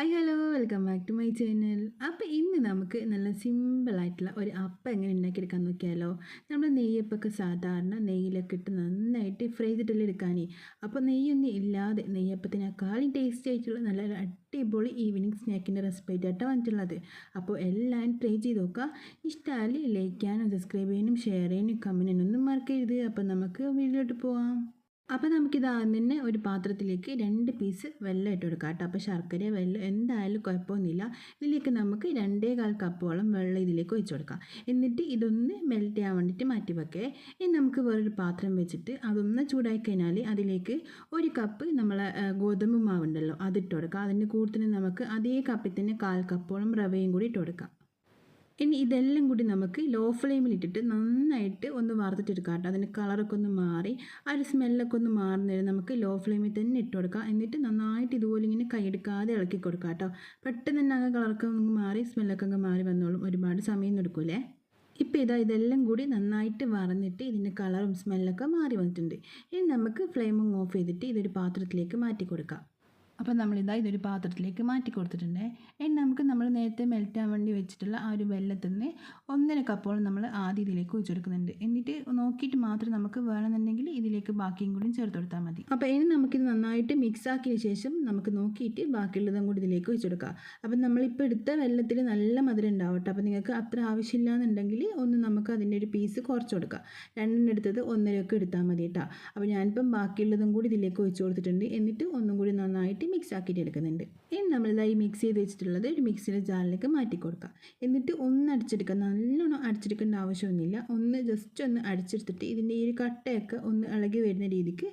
Hi hello welcome back to my channel അപ്പോൾ ഇന്ന് നമുക്ക് നല്ല സിമ്പിളായിട്ടുള്ള ഒരു അപ്പം എങ്ങനെ ഉണ്ടാക്കിയെടുക്കാൻ നോക്കിയാലോ? നമ്മൾ നെയ്യപ്പൊക്കെ സാധാരണ നെയ്യിലൊക്കെ ഇട്ട് നന്നായിട്ട് ഫ്രൈ ചെയ്തിട്ടല്ലേ എടുക്കാനേ. അപ്പോൾ നെയ്യൊന്നും ഇല്ലാതെ നെയ്യപ്പത്തിനേക്കാളും ടേസ്റ്റി ആയിട്ടുള്ള നല്ല അടിപൊളി ഈവനിങ് സ്നാക്കിന്റെ റെസിപ്പി ആയിട്ടാണ് വന്നിട്ടുള്ളത്. അപ്പോൾ എല്ലാവരും ട്രൈ ചെയ്ത് നോക്കുക. ഇഷ്ടമായാൽ ലൈക്ക് ചെയ്യാനും സബ്സ്ക്രൈബ് ചെയ്യാനും ഷെയർ ചെയ്യാനും കമന്റ് ഒന്നും മറക്കരുത്. അപ്പോൾ നമുക്ക് വീഡിയോട്ട് പോവാം. അപ്പോൾ നമുക്കിത് ആദ്യം തന്നെ ഒരു പാത്രത്തിലേക്ക് രണ്ട് പീസ് വെള്ളം ഇട്ട് കൊടുക്കാം കേട്ടോ. അപ്പോൾ ശർക്കര വെള്ളം എന്തായാലും കുഴപ്പമൊന്നുമില്ല. ഇതിലേക്ക് നമുക്ക് രണ്ടേ കാൽ കപ്പോളം വെള്ളം ഇതിലേക്ക് ഒഴിച്ചു കൊടുക്കാം. എന്നിട്ട് ഇതൊന്ന് മെൽറ്റ് ചെയ്യാൻ വേണ്ടിയിട്ട് മാറ്റി വെക്കേ. ഇനി നമുക്ക് വേറൊരു പാത്രം വെച്ചിട്ട് അതൊന്ന് ചൂടായി കഴിഞ്ഞാൽ അതിലേക്ക് ഒരു കപ്പ് നമ്മളെ ഗോതമ്പ് മാവുണ്ടല്ലോ അതിട്ട് കൊടുക്കാം. അതിന്റെ കൂടുതൽ നമുക്ക് അതേ കപ്പിൽ തന്നെ കാൽ കപ്പോളം റവയും കൂടി ഇട്ട് കൊടുക്കാം. ഇനി ഇതെല്ലാം കൂടി നമുക്ക് ലോ ഫ്ലെയിമിൽ ഇട്ടിട്ട് നന്നായിട്ട് ഒന്ന് വറുത്തിട്ടെടുക്കാം കേട്ടോ. അതിന്റെ കളറൊക്കെ ഒന്ന് മാറി ആ ഒരു സ്മെല്ലൊക്കെ ഒന്ന് മാറുന്നതിന് നമുക്ക് ലോ ഫ്ലെയിമിൽ തന്നെ ഇട്ട് കൊടുക്കാം. എന്നിട്ട് നന്നായിട്ട് ഇതുപോലെ ഇങ്ങനെ കൈയെടുക്കാതെ ഇളക്കി കൊടുക്കാം കേട്ടോ. പെട്ടെന്ന് തന്നെ അങ്ങ് കളറൊക്കെ ഒന്ന് മാറി സ്മെല്ലൊക്കെ അങ്ങ് മാറി വന്നോളും. ഒരുപാട് സമയം എടുക്കൂലേ. ഇപ്പോൾ ഇതാ ഇതെല്ലാം കൂടി നന്നായിട്ട് വറന്നിട്ട് ഇതിന്റെ കളറും സ്മെല്ലൊക്കെ മാറി വന്നിട്ടുണ്ട്. ഇനി നമുക്ക് ഫ്ലെയിമും ഓഫ് ചെയ്തിട്ട് ഇതൊരു പാത്രത്തിലേക്ക് മാറ്റി കൊടുക്കാം. അപ്പോൾ നമ്മളിതാ ഇതൊരു പാത്രത്തിലേക്ക് മാറ്റി കൊടുത്തിട്ടുണ്ട്. ഇനി നമുക്ക് നമ്മൾ നേരത്തെ മെൽറ്റാൻ വേണ്ടി വെച്ചിട്ടുള്ള ആ ഒരു വെള്ളത്തിൽ നിന്ന് ഒന്നര കപ്പോളം നമ്മൾ ആദ്യം ഇതിലേക്ക് ഒഴിച്ചെടുക്കുന്നുണ്ട്. എന്നിട്ട് നോക്കിയിട്ട് മാത്രം നമുക്ക് വേണമെന്നുണ്ടെങ്കിൽ ഇതിലേക്ക് ബാക്കിയും കൂടി ചേർത്ത് കൊടുത്താൽ മതി. അപ്പോൾ ഇനി നമുക്കിത് നന്നായിട്ട് മിക്സ് ആക്കിയ ശേഷം നമുക്ക് നോക്കിയിട്ട് ബാക്കിയുള്ളതും കൂടി ഇതിലേക്ക് ഒഴിച്ചെടുക്കാം. അപ്പം നമ്മളിപ്പോൾ എടുത്ത വെള്ളത്തിൽ നല്ല മധുരം ഉണ്ടാവട്ടെ. അപ്പോൾ നിങ്ങൾക്ക് അത്ര ആവശ്യമില്ല എന്നുണ്ടെങ്കിൽ ഒന്ന് നമുക്ക് അതിന്റെ ഒരു പീസ് കുറച്ച് കൊടുക്കാം. രണ്ടെണ്ണം എടുത്തത് ഒന്നരയൊക്കെ എടുത്താൽ മതി കേട്ടോ. അപ്പോൾ ഞാനിപ്പം ബാക്കിയുള്ളതും കൂടി ഇതിലേക്ക് ഒഴിച്ചു കൊടുത്തിട്ടുണ്ട്. എന്നിട്ട് ഒന്നും കൂടി നന്നായിട്ട് മിക്സ് ആക്കിയിട്ട് എടുക്കുന്നുണ്ട്. ഇനി നമ്മളിതായി മിക്സ് ചെയ്ത് വെച്ചിട്ടുള്ളത് ഒരു മിക്സിയുടെ ജാറിലേക്ക് മാറ്റി കൊടുക്കുക എന്നിട്ട് ഒന്ന് അടിച്ചെടുക്കുക നല്ലോണം അടിച്ചെടുക്കേണ്ട ആവശ്യമൊന്നുമില്ല. ഒന്ന് ജസ്റ്റ് ഒന്ന് അടിച്ചെടുത്തിട്ട് ഇതിന്റെ ഈ ഒരു കട്ടയൊക്കെ ഒന്ന് ഇളകി വരുന്ന രീതിക്ക്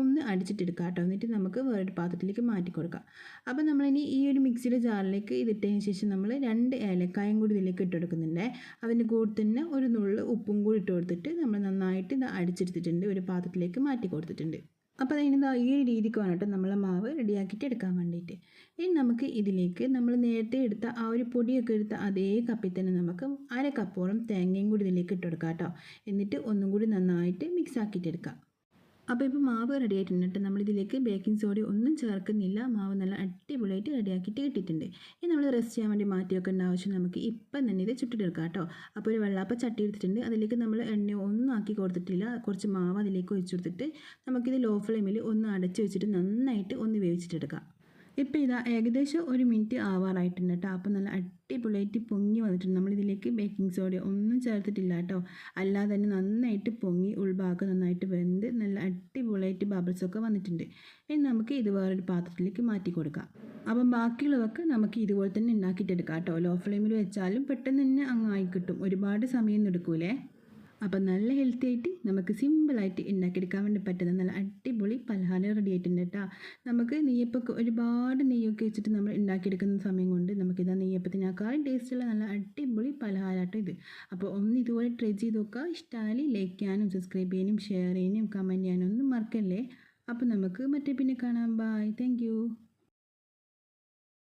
ഒന്ന് അടിച്ചിട്ടെടുക്കുക കേട്ടോ. എന്നിട്ട് നമുക്ക് വേറൊരു പാത്രത്തിലേക്ക് മാറ്റി കൊടുക്കാം അപ്പോൾ നമ്മളിനി ഈ ഒരു മിക്സിയുടെ ജാറിലേക്ക് ഇതിട്ടതിന് ശേഷം നമ്മൾ രണ്ട് ഏലക്കായും കൂടി ഇതിലേക്ക് ഇട്ട് കൊടുക്കുന്നുണ്ട്. അതിന്റെ കൂടെ തന്നെ ഒരു നുള്ളു ഉപ്പും കൂടി ഇട്ട് കൊടുത്തിട്ട് നമ്മൾ നന്നായിട്ട് ഇത് അടിച്ചെടുത്തിട്ടുണ്ട്. ഒരു പാത്രത്തിലേക്ക് മാറ്റി കൊടുത്തിട്ടുണ്ട് അപ്പോൾ അതിന് ഈ ഒരു രീതിക്ക് വേണം നമ്മൾ മാവ് റെഡിയാക്കിയിട്ട് എടുക്കാൻ വേണ്ടിയിട്ട്. ഇനി നമുക്ക് ഇതിലേക്ക് നമ്മൾ നേരത്തെ എടുത്ത ആ ഒരു പൊടിയൊക്കെ എടുത്ത അതേ കപ്പിൽ തന്നെ നമുക്ക് അര കപ്പോളം തേങ്ങയും കൂടി ഇതിലേക്ക് ഇട്ട് കൊടുക്കാം കേട്ടോ. എന്നിട്ട് ഒന്നും കൂടി നന്നായിട്ട് മിക്സ് ആക്കിയിട്ട് എടുക്കാം. അപ്പോൾ ഇപ്പോൾ മാവ് റെഡി ആയിട്ടുണ്ട് നമ്മളിതിലേക്ക് ബേക്കിംഗ് സോഡ ഒന്നും ചേർക്കുന്നില്ല. മാവ് നല്ല അടിപൊളിയായിട്ട് റെഡിയാക്കിയിട്ട് കിട്ടിയിട്ടുണ്ട്. ഇനി നമ്മൾ റെസ്റ്റ് ചെയ്യാൻ വേണ്ടി മാറ്റി വെക്കേണ്ട ആവശ്യം നമുക്ക് ഇപ്പം തന്നെ ഇത് ചുട്ടിട്ടെടുക്കാം കേട്ടോ. അപ്പോൾ ഒരു വെള്ളാപ്പ ചട്ടി എടുത്തിട്ടുണ്ട്. അതിലേക്ക് നമ്മൾ എണ്ണ ഒന്നും ആക്കി കൊടുത്തിട്ടില്ല. കുറച്ച് മാവ് അതിലേക്ക് ഒഴിച്ചു കൊടുത്തിട്ട് നമുക്കിത് ലോ ഫ്ലെയിമിൽ ഒന്ന് അടച്ച് വെച്ചിട്ട് നന്നായിട്ട് ഒന്ന് വേവിച്ചിട്ടെടുക്കാം. ഇപ്പോൾ ഇതാ ഏകദേശം ഒരു മിനിറ്റ് ആവാറായിട്ടുണ്ട് കേട്ടോ. അപ്പോൾ നല്ല അടിപൊളിയായിട്ട് പൊങ്ങി വന്നിട്ടുണ്ട്. നമ്മളിതിലേക്ക് ബേക്കിംഗ് സോഡ ഒന്നും ചേർത്തിട്ടില്ല കേട്ടോ. അല്ലാതെ തന്നെ നന്നായിട്ട് പൊങ്ങി ഉൾഭാഗം നന്നായിട്ട് വെന്ത് നല്ല അടിപൊളിയായിട്ട് ബബിൾസൊക്കെ വന്നിട്ടുണ്ട്. ഇനി നമുക്ക് ഇത് വേറൊരു പാത്രത്തിലേക്ക് മാറ്റി കൊടുക്കാം. അപ്പം ബാക്കിയുള്ളതൊക്കെ നമുക്ക് ഇതുപോലെ തന്നെ ഉണ്ടാക്കിയിട്ടെടുക്കാം കേട്ടോ. ലോ ഫ്ലെയിമിൽ വെച്ചാലും പെട്ടെന്ന് തന്നെ അങ്ങ് ആയി കിട്ടും. ഒരുപാട് സമയം എടുക്കൂലേ? അപ്പം നല്ല ഹെൽത്തി ആയിട്ട് നമുക്ക് സിമ്പിളായിട്ട് ഉണ്ടാക്കിയെടുക്കാൻ വേണ്ടി പറ്റുന്ന നല്ല അടിപൊളി പലഹാരം റെഡി ആയിട്ടുണ്ട് കേട്ടോ നമുക്ക് നെയ്യപ്പൊക്കെ ഒരുപാട് നെയ്യൊക്കെ വെച്ചിട്ട് നമ്മൾ ഉണ്ടാക്കിയെടുക്കുന്ന സമയം കൊണ്ട് നമുക്കിതാ നെയ്യപ്പത്തിനേക്കാളും ടേസ്റ്റുള്ള നല്ല അടിപൊളി പലഹാരമാട്ടോ ഇത്. അപ്പോൾ ഒന്ന് ഇതുപോലെ ട്രൈ ചെയ്ത് നോക്കുക ഇഷ്ടമായി ലൈക്ക് ചെയ്യാനും സബ്സ്ക്രൈബ് ചെയ്യാനും ഷെയർ ചെയ്യാനും കമന്റ് ചെയ്യാനും ഒന്നും മറക്കല്ലേ. അപ്പോൾ നമുക്ക് മറ്റേ പിന്നെ കാണാം. Bye thank